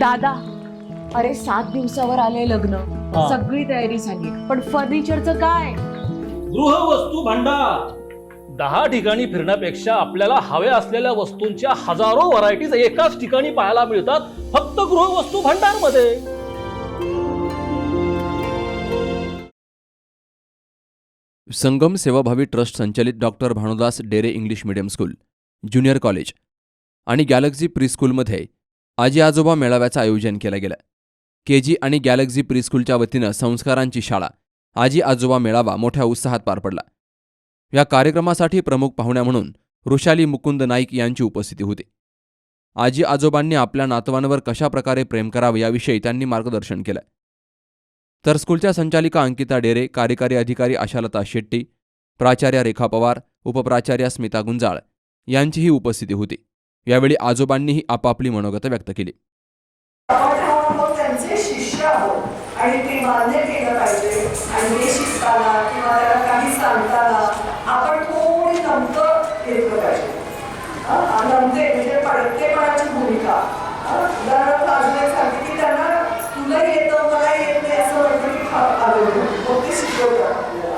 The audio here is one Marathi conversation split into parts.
दादा अरे सात दिवसावर आले लग्न. हा. सगळी तयारी झाली. पण फर्निचरचं काय? गृहवस्तू भांडार. दहा ठिकाणी फिरण्यापेक्षा आपल्याला हव्या असलेल्या वस्तूंच्या हजारो व्हरायटीज एकाच ठिकाणी पाहायला मिळतात फक्त गृहवस्तू भांडारमध्ये संगम सेवाभावी ट्रस्ट संचलित doctor Bhanudas Dere English medium school junior college आणि गॅलेक्झी प्रीस्कूलमध्ये आजी आजोबा मेळाव्याचं आयोजन केलं गेलं. के जी आणि गॅलेक्झी प्रीस्कूलच्या वतीनं संस्कारांची शाळा आजी आजोबा मेळावा मोठ्या उत्साहात पार पडला. या कार्यक्रमासाठी प्रमुख पाहुण्या म्हणून ऋषाली मुकुंद नाईक यांची उपस्थिती होती. आजी आजोबांनी आपल्या नातवांवर कशाप्रकारे प्रेम करावं याविषयी त्यांनी मार्गदर्शन केलं. तर स्कूलच्या संचालिका अंकिता डेरे कार्यकारी अधिकारी आशालता शेट्टी प्राचार्या रेखा पवार उपप्राचार्या स्मिता गुंजाळ यांचीही उपस्थिती होती. यावेळी आजोबांनीही आपापली मनोगत व्यक्त केली. शिष्य आणि ते मान्य केलं पाहिजे. आणि हे शिकताना किंवा त्याला काही सांगताना आपण थोडी नमतं घेतलं पाहिजे हं? नमते म्हणजे पडतेपणाची भूमिका हं? उदाहरणार्थ अजून एक सांगते की त्यांना तुला येतं मला येत नाही असं म्हटलं की खा- आलं मग ते शिकवतात आपल्याला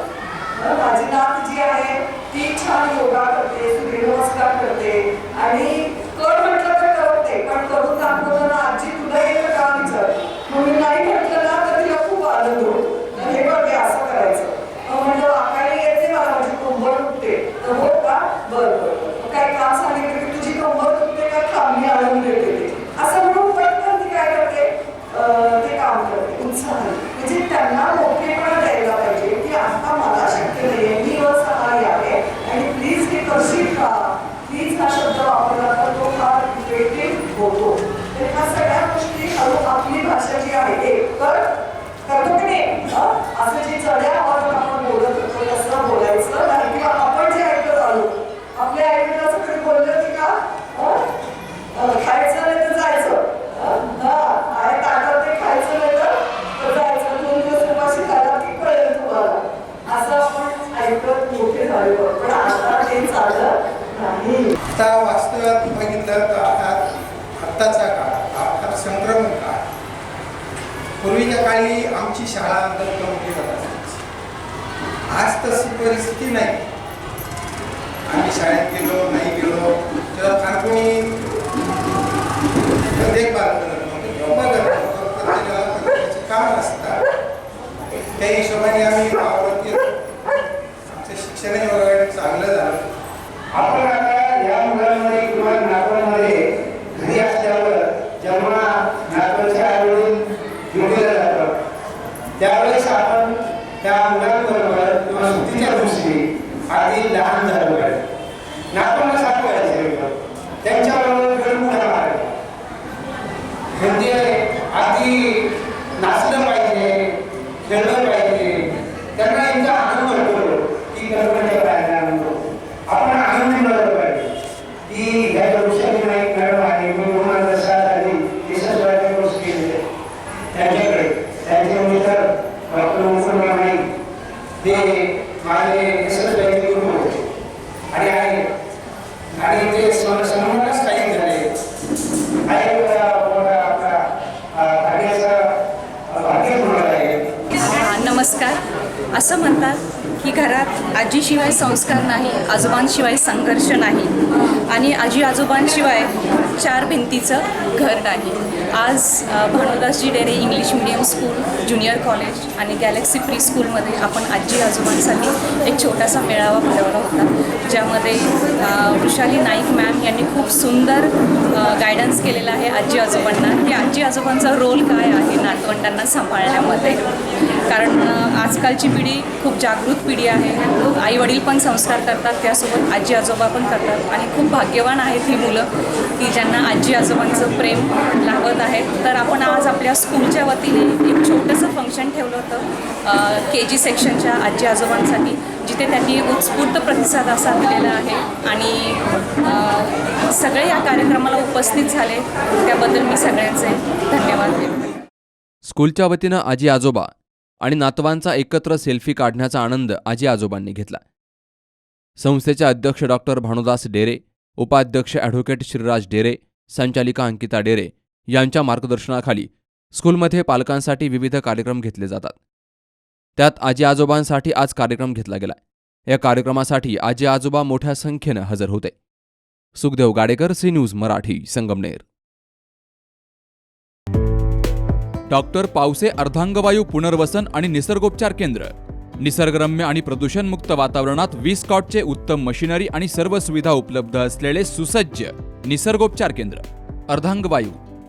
हं? माझी नात जी आहे ती छान योगा करते सूर्यनमस्कार करते आणि कर म्हटलं तर करते पण करून दाखवताना आजी तुला येतं का विचार म्हणून नाही म्हटलं ना तर तिला खूप आनंद होतो तर हे बघ हे असं करायचं मग म्हटलं आकाने येते मला माझी कंबर दुखते तर हो का बरं बरं बरं. मग काय काम सांगितलं की तुझी कंबर दुखते का थांब मी आणून देते ते असं म्हणून पटकन ती काय करते अं, ते काम करते उत्साहाने म्हणजे त्यांना मोठेपणा द्यायला पाहिजे की आता मला शक्य नाहीये मी असहाय्य आहे आणि प्लीज हे करशील का प्लीज हा शब्द वापरला तर तो फार इफेक्टिव्ह होतो तर ह्या सगळ्या गोष्टी हळू आपली भाषा जी आहे एक कर करतो की नाही हं? असं जे चढ्या आवाजात आपण बोलत होतो तसं बोलायचं नाही. किंवा आपण जे ऐकत आलो आपल्या ऐकत असं कधी बोललं की का? खायचं नाही तर जायचं. हं? ताटात ते खायचं नाही तर जायचं. दोन दिवस उपाशी खायला की कळेल तुम्हाला. असं आपण ऐकत मोठे झालो. पण आता ते चालत नाही. आता वास्तवात बघितलं तर आता आत्ताचा काळ हा संक्रमण पूर्वीच्या काळी आमची शाळा अंतर मोठी जात आज तशी परिस्थिती नाही. आम्ही शाळेत गेलो नाही गेलो तेव्हा फार कोणी देखभाल करत नव्हतं किंवा काम असतात त्या हिशोबाने आम्ही वावरत गेलो. आमचं शिक्षणही वगैरे चांगलं झालं आपण आता या मुलांमध्ये किंवा नातवांमध्ये घरी असल्यावर जेव्हा नातवाच्या आईवडील ड्युटीला जातात त्यावेळेस आपण त्या मुलांबरोबर किंवा सुट्टीच्या दिवशी आधी लहान झालं पाहिजे नातवांना साठवायचं त्यांच्याबरोबर वेळ मुला मारायचा म्हणजे आधी नाचलं पाहिजे खेळलं पाहिजे त्यांना एकदा आनंद वाटतो की गणपतीच्या काय आनंद होतो. आपण आनंद मिळवला पाहिजे की ह्या वृक्षाची नाईक मॅडम आहे मी दोन हजार सात आली विशेष कोर्स केलेले त्यांच्याकडे त्यांचे मित्र डॉक्टर मुकुंद नाईक ते माझे एसएस बँके गुरु होते आणि आहे आणि ते सम- सन्मानच काही झाले आहे आपला आपला भाग्याचा भाग्य म्हणून आहे संस्कार असं म्हणतात की घरात आजीशिवाय संस्कार नाही आजोबांशिवाय संघर्ष नाही आणि आजी आजोबांशिवाय चार भिंतीचं घर नाही. आज Bhanudas ji Dere English medium school junior college आणि गॅलेक्सी प्री स्कूलमध्ये आपण आजी आजोबांसाठी एक छोटासा मेळावा भरवला होता ज्यामध्ये वृषाली नाईक मॅम यांनी खूप सुंदर गायडन्स केलेला आहे आजी आजोबांना. की आजी आजोबांचा रोल काय आहे नातवंडांना सांभाळण्यामध्ये? कारण आजकालची पिढी खूप जागृत पिढी आहे. खूप आईवडील पण संस्कार करतात त्यासोबत आजी आजोबा पण करतात. आणि खूप भाग्यवान आहेत ही मुलं की ज्यांना आजी आजोबांचं प्रेम लागत आहे तर आपण आज आपल्या स्कूलच्या वतीने एक छोटंसं फंक्शन ठेवलं होतं के जी सेक्शनच्या आजी आजोबांसाठी जिथे त्यांनी उत्स्फूर्त प्रतिसाद असा दिलेला आहे. आणि सगळे या कार्यक्रमाला उपस्थित झाले. त्याबद्दल मी सगळ्यांचे धन्यवाद स्कूलच्या वतीनं आजी आजोबा आणि नातवांचा एकत्र सेल्फी काढण्याचा आनंद आजी आजोबांनी घेतला. संस्थेचे अध्यक्ष डॉक्टर भानुदास डेरे उपाध्यक्ष ॲडव्होकेट श्रीराज डेरे संचालिका अंकिता डेरे यांच्या मार्गदर्शनाखाली स्कूलमध्ये पालकांसाठी विविध कार्यक्रम घेतले जातात. त्यात आजी आजोबांसाठी आज कार्यक्रम घेतला गेला या कार्यक्रमासाठी आजी आजोबा मोठ्या संख्येनं हजर होते. Sukhdev Gadekar C news Marathi Sangamner. Doctor Pawase अर्धांगवायू पुनर्वसन आणि निसर्गोपचार केंद्र. निसर्गरम्य आणि प्रदूषणमुक्त वातावरणात वीस कॉटचे उत्तम मशिनरी आणि सर्व सुविधा उपलब्ध असलेले सुसज्ज निसर्गोपचार केंद्र. अर्धांगवायू